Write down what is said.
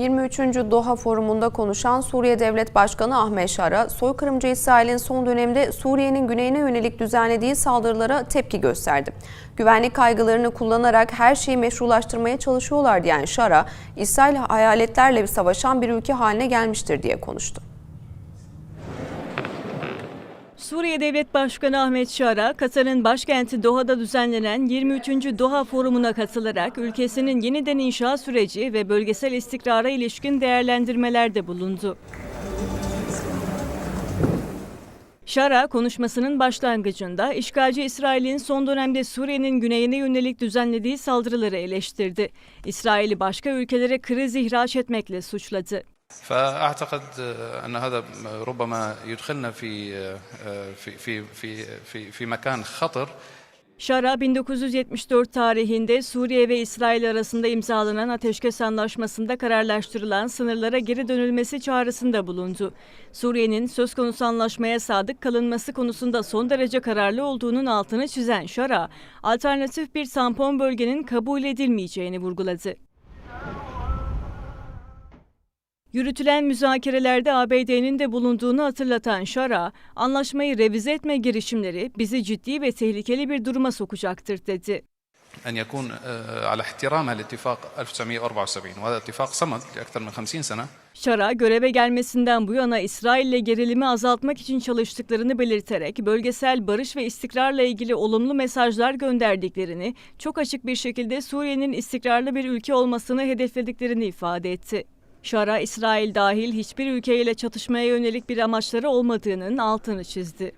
23. Doha Forumu'nda konuşan Suriye Devlet Başkanı Ahmet Şara, soykırımcı İsrail'in son dönemde Suriye'nin güneyine yönelik düzenlediği saldırılara tepki gösterdi. Güvenlik kaygılarını kullanarak her şeyi meşrulaştırmaya çalışıyorlar diyen Şara, İsrail hayaletlerle savaşan bir ülke haline gelmiştir diye konuştu. Suriye Devlet Başkanı Ahmet Şara, Katar'ın başkenti Doha'da düzenlenen 23. Doha Forumu'na katılarak ülkesinin yeniden inşa süreci ve bölgesel istikrara ilişkin değerlendirmelerde bulundu. Şara konuşmasının başlangıcında işgalci İsrail'in son dönemde Suriye'nin güneyine yönelik düzenlediği saldırıları eleştirdi. İsrail'i başka ülkelere kriz ihraç etmekle suçladı. فاعتقد ان هذا ربما يدخلنا في في في في في في مكان خطر Şara 1974 tarihinde Suriye ve İsrail arasında imzalanan ateşkes anlaşmasında kararlaştırılan sınırlara geri dönülmesi çağrısında bulundu. Suriye'nin söz konusu anlaşmaya sadık kalınması konusunda son derece kararlı olduğunun altını çizen Şara, alternatif bir tampon bölgenin kabul edilmeyeceğini vurguladı. Yürütülen müzakerelerde ABD'nin de bulunduğunu hatırlatan Şara, anlaşmayı revize etme girişimleri bizi ciddi ve tehlikeli bir duruma sokacaktır dedi. ان يكون على احترام الاتفاق 1974 وهذا اتفاق صمد لاكثر من 50 سنه Şara göreve gelmesinden bu yana İsrail'le gerilimi azaltmak için çalıştıklarını belirterek bölgesel barış ve istikrarla ilgili olumlu mesajlar gönderdiklerini, çok açık bir şekilde Suriye'nin istikrarlı bir ülke olmasını hedeflediklerini ifade etti. Şara, İsrail dahil hiçbir ülkeyle çatışmaya yönelik bir amaçları olmadığının altını çizdi.